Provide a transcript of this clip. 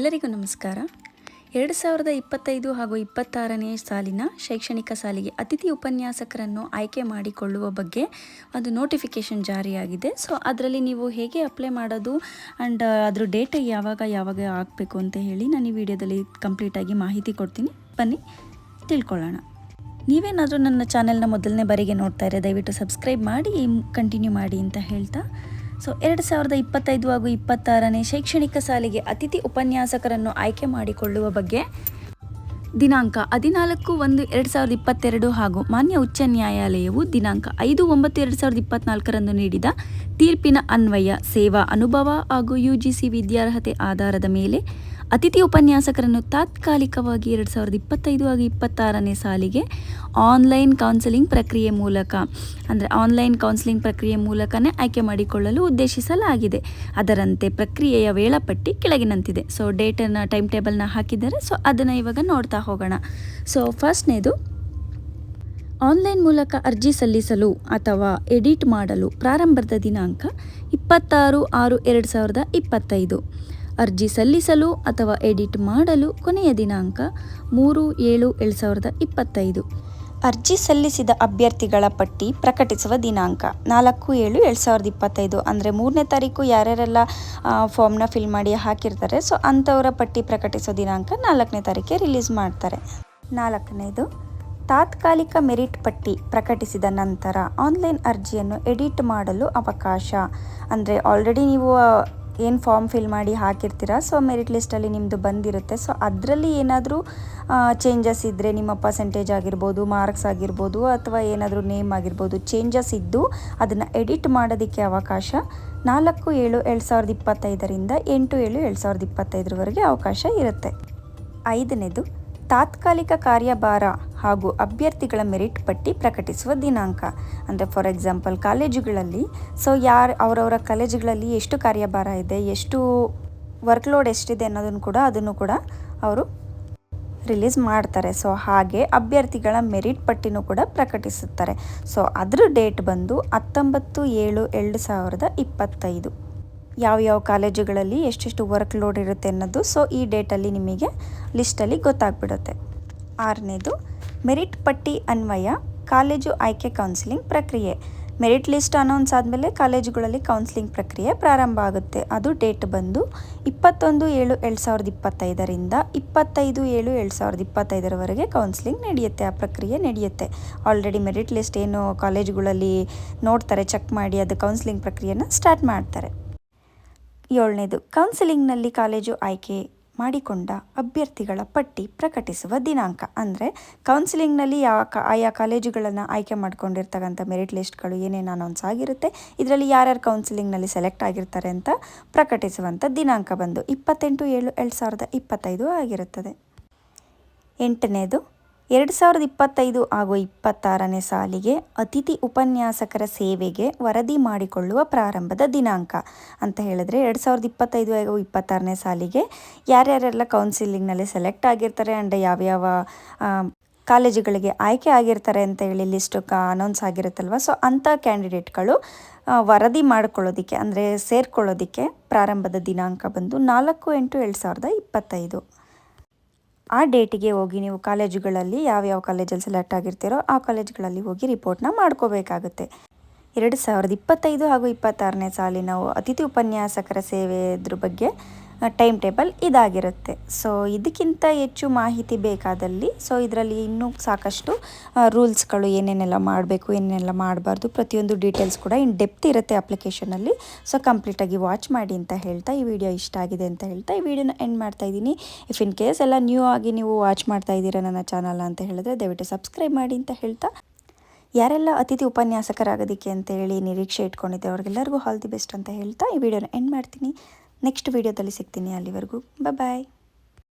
ಎಲ್ಲರಿಗೂ ನಮಸ್ಕಾರ. ಎರಡು ಸಾವಿರದ ಇಪ್ಪತ್ತೈದು ಹಾಗೂ ಇಪ್ಪತ್ತಾರನೇ ಸಾಲಿನ ಶೈಕ್ಷಣಿಕ ಸಾಲಿಗೆ ಅತಿಥಿ ಉಪನ್ಯಾಸಕರನ್ನು ಆಯ್ಕೆ ಮಾಡಿಕೊಳ್ಳುವ ಬಗ್ಗೆ ಒಂದು ನೋಟಿಫಿಕೇಷನ್ ಜಾರಿಯಾಗಿದೆ. ಸೊ ಅದರಲ್ಲಿ ನೀವು ಹೇಗೆ ಅಪ್ಲೈ ಮಾಡೋದು ಆ್ಯಂಡ್ ಅದ್ರ ಡೇಟ್ ಯಾವಾಗ ಯಾವಾಗ ಆಗಬೇಕು ಅಂತ ಹೇಳಿ ನಾನು ಈ ವಿಡಿಯೋದಲ್ಲಿ ಕಂಪ್ಲೀಟಾಗಿ ಮಾಹಿತಿ ಕೊಡ್ತೀನಿ. ಬನ್ನಿ, ತಿಳ್ಕೊಳ್ಳೋಣ. ನೀವೇನಾದರೂ ನನ್ನ ಚಾನೆಲ್ನ ಮೊದಲನೇ ಬಾರಿಗೆ ನೋಡ್ತಾ ಇರೋ ದಯವಿಟ್ಟು ಸಬ್ಸ್ಕ್ರೈಬ್ ಮಾಡಿ ಕಂಟಿನ್ಯೂ ಮಾಡಿ ಅಂತ ಹೇಳ್ತಾ ಸೊ ಎರಡು ಸಾವಿರದ ಇಪ್ಪತ್ತೈದು ಹಾಗೂ ಇಪ್ಪತ್ತಾರನೇ ಶೈಕ್ಷಣಿಕ ಸಾಲಿಗೆ ಅತಿಥಿ ಉಪನ್ಯಾಸಕರನ್ನು ಆಯ್ಕೆ ಮಾಡಿಕೊಳ್ಳುವ ಬಗ್ಗೆ ದಿನಾಂಕ ಹದಿನಾಲ್ಕು ಒಂದು ಎರಡು ಸಾವಿರದ ಇಪ್ಪತ್ತೆರಡು ಹಾಗೂ ಮಾನ್ಯ ಉಚ್ಚ ನ್ಯಾಯಾಲಯವು ದಿನಾಂಕ ಐದು ಒಂಬತ್ತು ಎರಡು ಸಾವಿರದ ಇಪ್ಪತ್ನಾಲ್ಕರಂದು ನೀಡಿದ ತೀರ್ಪಿನ ಅನ್ವಯ, ಸೇವಾ, ಅನುಭವ ಹಾಗೂ ಯು ಜಿ ಸಿ ವಿದ್ಯಾರ್ಹತೆ ಆಧಾರದ ಮೇಲೆ ಅತಿಥಿ ಉಪನ್ಯಾಸಕರನ್ನು ತಾತ್ಕಾಲಿಕವಾಗಿ ಎರಡು ಸಾವಿರದ ಇಪ್ಪತ್ತೈದು ಹಾಗೂ ಇಪ್ಪತ್ತಾರನೇ ಸಾಲಿಗೆ ಆನ್ಲೈನ್ ಕೌನ್ಸಿಲಿಂಗ್ ಪ್ರಕ್ರಿಯೆ ಮೂಲಕ, ಅಂದರೆ ಆನ್ಲೈನ್ ಕೌನ್ಸಿಲಿಂಗ್ ಪ್ರಕ್ರಿಯೆ ಮೂಲಕನೇ ಆಯ್ಕೆ ಮಾಡಿಕೊಳ್ಳಲು ಉದ್ದೇಶಿಸಲಾಗಿದೆ. ಅದರಂತೆ ಪ್ರಕ್ರಿಯೆಯ ವೇಳಾಪಟ್ಟಿ ಕೆಳಗಿನಂತಿದೆ. ಸೊ ಡೇಟನ್ನು ಟೈಮ್ ಟೇಬಲ್ನ ಹಾಕಿದ್ದಾರೆ. ಸೊ ಅದನ್ನು ಇವಾಗ ನೋಡ್ತಾ ಹೋಗೋಣ. ಸೊ ಫಸ್ಟ್ನೇದು ಆನ್ಲೈನ್ ಮೂಲಕ ಅರ್ಜಿ ಸಲ್ಲಿಸಲು ಅಥವಾ ಎಡಿಟ್ ಮಾಡಲು ಪ್ರಾರಂಭದ ದಿನಾಂಕ ಇಪ್ಪತ್ತಾರು ಆರು ಎರಡು ಸಾವಿರದ ಇಪ್ಪತ್ತೈದು. ಅರ್ಜಿ ಸಲ್ಲಿಸಲು ಅಥವಾ ಎಡಿಟ್ ಮಾಡಲು ಕೊನೆಯ ದಿನಾಂಕ ಮೂರು ಏಳು ಎರಡು ಸಾವಿರದ ಇಪ್ಪತ್ತೈದು. ಅರ್ಜಿ ಸಲ್ಲಿಸಿದ ಅಭ್ಯರ್ಥಿಗಳ ಪಟ್ಟಿ ಪ್ರಕಟಿಸುವ ದಿನಾಂಕ ನಾಲ್ಕು ಏಳು ಎರಡು ಸಾವಿರದ ಇಪ್ಪತ್ತೈದು. ಅಂದರೆ ಮೂರನೇ ತಾರೀಕು ಯಾರ್ಯಾರೆಲ್ಲ ಫಾರ್ಮ್ನ ಫಿಲ್ ಮಾಡಿ ಹಾಕಿರ್ತಾರೆ ಸೊ ಅಂಥವರ ಪಟ್ಟಿ ಪ್ರಕಟಿಸೋ ದಿನಾಂಕ ನಾಲ್ಕನೇ ತಾರೀಕೆ ರಿಲೀಸ್ ಮಾಡ್ತಾರೆ. ನಾಲ್ಕನೇದು, ತಾತ್ಕಾಲಿಕ ಮೆರಿಟ್ ಪಟ್ಟಿ ಪ್ರಕಟಿಸಿದ ನಂತರ ಆನ್ಲೈನ್ ಅರ್ಜಿಯನ್ನು ಎಡಿಟ್ ಮಾಡಲು ಅವಕಾಶ. ಅಂದರೆ ಆಲ್ರೆಡಿ ನೀವು ಏನು ಫಾರ್ಮ್ ಫಿಲ್ ಮಾಡಿ ಹಾಕಿರ್ತೀರ? ಸೊ ಮೆರಿಟ್ ಲಿಸ್ಟಲ್ಲಿ ನಿಮ್ಮದು ಬಂದಿರುತ್ತೆ. ಸೊ ಅದರಲ್ಲಿ ಏನಾದರೂ ಚೇಂಜಸ್ ಇದ್ದರೆ ನಿಮ್ಮ ಪರ್ಸೆಂಟೇಜ್ ಆಗಿರ್ಬೋದು ಮಾರ್ಕ್ಸ್ ಆಗಿರ್ಬೋದು, ಅಥವಾ ಏನಾದರೂ ನೇಮ್ ಆಗಿರ್ಬೋದು ಚೇಂಜಸ್ ಇದ್ದು ಅದನ್ನು ಎಡಿಟ್ ಮಾಡೋದಕ್ಕೆ ಅವಕಾಶ ನಾಲ್ಕು ಏಳು ಎರಡು ಸಾವಿರದ ಇಪ್ಪತ್ತೈದರಿಂದ ಎಂಟು ಏಳು ಎರಡು ಸಾವಿರದ ಇಪ್ಪತ್ತೈದರವರೆಗೆ ಅವಕಾಶ ಇರುತ್ತೆ. ಐದನೇದು, ತಾತ್ಕಾಲಿಕ ಕಾರ್ಯಭಾರ. ಹಾಗೂ ಅಭ್ಯರ್ಥಿಗಳ ಮೆರಿಟ್ ಪಟ್ಟಿ ಪ್ರಕಟಿಸುವ ದಿನಾಂಕ. ಅಂದರೆ ಫಾರ್ ಎಕ್ಸಾಂಪಲ್ ಕಾಲೇಜುಗಳಲ್ಲಿ ಸೊ ಯಾರು ಅವರವರ ಕಾಲೇಜುಗಳಲ್ಲಿ ಎಷ್ಟು ಕಾರ್ಯಭಾರ ಇದೆ, ಎಷ್ಟು ವರ್ಕ್ಲೋಡ್ ಎಷ್ಟಿದೆ ಅನ್ನೋದನ್ನು ಕೂಡ ಅದನ್ನು ಕೂಡ ಅವರು ರಿಲೀಸ್ ಮಾಡ್ತಾರೆ. ಸೊ ಹಾಗೆ ಅಭ್ಯರ್ಥಿಗಳ ಮೆರಿಟ್ ಪಟ್ಟಿನೂ ಕೂಡ ಪ್ರಕಟಿಸುತ್ತಾರೆ. ಸೊ ಅದರ ಡೇಟ್ ಬಂದು ಹತ್ತೊಂಬತ್ತು ಏಳು ಎರಡು ಸಾವಿರದ ಇಪ್ಪತ್ತೈದು. ಯಾವ್ಯಾವ ಕಾಲೇಜುಗಳಲ್ಲಿ ಎಷ್ಟೆಷ್ಟು ವರ್ಕ್ ಲೋಡ್ ಇರುತ್ತೆ ಅನ್ನೋದು ಸೊ ಈ ಡೇಟಲ್ಲಿ ನಿಮಗೆ ಲಿಸ್ಟಲ್ಲಿ ಗೊತ್ತಾಗ್ಬಿಡುತ್ತೆ. ಆರನೇದು ಮೆರಿಟ್ ಪಟ್ಟಿ ಅನ್ವಯ, ಕಾಲೇಜು ಆಯ್ಕೆ ಕೌನ್ಸಿಲಿಂಗ್ ಪ್ರಕ್ರಿಯೆ. ಮೆರಿಟ್ ಲಿಸ್ಟ್ ಅನೌನ್ಸ್ ಆದಮೇಲೆ ಕಾಲೇಜುಗಳಲ್ಲಿ ಕೌನ್ಸಿಲಿಂಗ್ ಪ್ರಕ್ರಿಯೆ ಪ್ರಾರಂಭ ಆಗುತ್ತೆ. ಅದು ಡೇಟ್ ಬಂದು ಇಪ್ಪತ್ತೊಂದು ಏಳು ಎರಡು ಸಾವಿರದ ಇಪ್ಪತ್ತೈದರಿಂದ ಇಪ್ಪತ್ತೈದು ಏಳು ಎರಡು ಸಾವಿರದ ಇಪ್ಪತ್ತೈದರವರೆಗೆ ಕೌನ್ಸಿಲಿಂಗ್ ನಡೆಯುತ್ತೆ. ಆ ಪ್ರಕ್ರಿಯೆ ನಡೆಯುತ್ತೆ. ಆಲ್ರೆಡಿ ಮೆರಿಟ್ ಲಿಸ್ಟ್ ಏನು ಕಾಲೇಜುಗಳಲ್ಲಿ ನೋಡ್ತಾರೆ, ಚೆಕ್ ಮಾಡಿ ಅದು ಕೌನ್ಸಿಲಿಂಗ್ ಪ್ರಕ್ರಿಯೆನ ಸ್ಟಾರ್ಟ್ ಮಾಡ್ತಾರೆ. ಏಳನೇದು, ಕೌನ್ಸಿಲಿಂಗ್ನಲ್ಲಿ ಕಾಲೇಜು ಆಯ್ಕೆ ಮಾಡಿಕೊಂಡ ಅಭ್ಯರ್ಥಿಗಳ ಪಟ್ಟಿ ಪ್ರಕಟಿಸುವ ದಿನಾಂಕ. ಅಂದರೆ ಕೌನ್ಸಿಲಿಂಗ್ನಲ್ಲಿ ಯಾವ ಕ ಆಯಾ ಕಾಲೇಜುಗಳನ್ನು ಆಯ್ಕೆ ಮಾಡ್ಕೊಂಡಿರ್ತಕ್ಕಂಥ ಮೆರಿಟ್ ಲಿಸ್ಟ್ಗಳು ಏನೇನು ಅನೌನ್ಸ್ ಆಗಿರುತ್ತೆ, ಇದರಲ್ಲಿ ಯಾರ್ಯಾರು ಕೌನ್ಸಿಲಿಂಗ್ನಲ್ಲಿ ಸೆಲೆಕ್ಟ್ ಆಗಿರ್ತಾರೆ ಅಂತ ಪ್ರಕಟಿಸುವಂಥ ದಿನಾಂಕ ಬಂದು ಇಪ್ಪತ್ತೆಂಟು ಏಳು ಎರಡು ಸಾವಿರದ ಇಪ್ಪತ್ತೈದು ಆಗಿರುತ್ತದೆ. ಎಂಟನೇದು ಎರಡು ಸಾವಿರದ ಇಪ್ಪತ್ತೈದು ಹಾಗೂ ಇಪ್ಪತ್ತಾರನೇ ಸಾಲಿಗೆ ಅತಿಥಿ ಉಪನ್ಯಾಸಕರ ಸೇವೆಗೆ ವರದಿ ಮಾಡಿಕೊಳ್ಳುವ ಪ್ರಾರಂಭದ ದಿನಾಂಕ ಅಂತ ಹೇಳಿದ್ರೆ ಎರಡು ಸಾವಿರದ ಇಪ್ಪತ್ತೈದು ಹಾಗೂ ಇಪ್ಪತ್ತಾರನೇ ಸಾಲಿಗೆ ಯಾರ್ಯಾರೆಲ್ಲ ಕೌನ್ಸಿಲಿಂಗ್ನಲ್ಲಿ ಸೆಲೆಕ್ಟ್ ಆಗಿರ್ತಾರೆ ಆ್ಯಂಡ್ ಯಾವ್ಯಾವ ಕಾಲೇಜುಗಳಿಗೆ ಆಯ್ಕೆ ಆಗಿರ್ತಾರೆ ಅಂತ ಹೇಳಿ ಲಿಸ್ಟು ಅನೌನ್ಸ್ ಆಗಿರುತ್ತಲ್ವ? ಸೊ ಅಂಥ ಕ್ಯಾಂಡಿಡೇಟ್ಗಳು ವರದಿ ಮಾಡ್ಕೊಳ್ಳೋದಕ್ಕೆ, ಅಂದರೆ ಸೇರ್ಕೊಳ್ಳೋದಕ್ಕೆ ಪ್ರಾರಂಭದ ದಿನಾಂಕ ಬಂದು ನಾಲ್ಕು ಎಂಟು ಎರಡು ಸಾವಿರದ ಇಪ್ಪತ್ತೈದು. ಆ ಡೇಟಿಗೆ ಹೋಗಿ ನೀವು ಕಾಲೇಜುಗಳಲ್ಲಿ ಯಾವ್ಯಾವ ಕಾಲೇಜಲ್ಲಿ ಸೆಲೆಕ್ಟ್ ಆಗಿರ್ತೀರೋ ಆ ಕಾಲೇಜುಗಳಲ್ಲಿ ಹೋಗಿ ರಿಪೋರ್ಟ್ನ ಮಾಡ್ಕೋಬೇಕಾಗುತ್ತೆ. ಎರಡು ಸಾವಿರದ ಇಪ್ಪತ್ತೈದು ಹಾಗೂ ಇಪ್ಪತ್ತಾರನೇ ಸಾಲಿನ ಅತಿಥಿ ಉಪನ್ಯಾಸಕರ ಸೇವೆ ಇದ್ರ ಬಗ್ಗೆ ಟೈಮ್ ಟೇಬಲ್ ಇದಾಗಿರುತ್ತೆ. ಸೊ ಇದಕ್ಕಿಂತ ಹೆಚ್ಚು ಮಾಹಿತಿ ಬೇಕಾದಲ್ಲಿ ಸೊ ಇದರಲ್ಲಿ ಇನ್ನೂ ಸಾಕಷ್ಟು ರೂಲ್ಸ್ಗಳು ಏನೇನೆಲ್ಲ ಮಾಡಬೇಕು, ಏನೇನೆಲ್ಲ ಮಾಡಬಾರ್ದು ಪ್ರತಿಯೊಂದು ಡೀಟೇಲ್ಸ್ ಕೂಡ ಇನ್ ಡೆಪ್ತ್ ಇರುತ್ತೆ ಅಪ್ಲಿಕೇಶನಲ್ಲಿ ಸೊ ಕಂಪ್ಲೀಟಾಗಿ ವಾಚ್ ಮಾಡಿ ಅಂತ ಹೇಳ್ತಾ ಈ ವಿಡಿಯೋ ಇಷ್ಟ ಆಗಿದೆ ಅಂತ ಹೇಳ್ತಾ ಈ ವಿಡಿಯೋನ ಎಂಡ್ ಮಾಡ್ತಾ ಇದ್ದೀನಿ. ಇಫ್ ಇನ್ ಕೇಸ್ ಎಲ್ಲ ನ್ಯೂ ಆಗಿ ನೀವು ವಾಚ್ ಮಾಡ್ತಾ ಇದ್ದೀರಾ ನನ್ನ ಚಾನಲ್ ಅಂತ ಹೇಳಿದ್ರೆ ದಯವಿಟ್ಟು ಸಬ್ಸ್ಕ್ರೈಬ್ ಮಾಡಿ ಅಂತ ಹೇಳ್ತಾ. ಯಾರೆಲ್ಲ ಅತಿಥಿ ಉಪನ್ಯಾಸಕರಾಗೋದಕ್ಕೆ ಅಂತ ಹೇಳಿ ನಿರೀಕ್ಷೆ ಇಟ್ಕೊಂಡಿದ್ದೆ, ಅವ್ರಿಗೆಲ್ಲರಿಗೂ ಆಲ್ ದಿ ಬೆಸ್ಟ್ ಅಂತ ಹೇಳ್ತಾ ಈ ವಿಡಿಯೋನ ಎಂಡ್ ಮಾಡ್ತೀನಿ. ನೆಕ್ಸ್ಟ್ ವೀಡಿಯೋದಲ್ಲಿ ಸಿಗ್ತೀನಿ ಅಲ್ಲಿವರೆಗೂ. ಬಾಯ್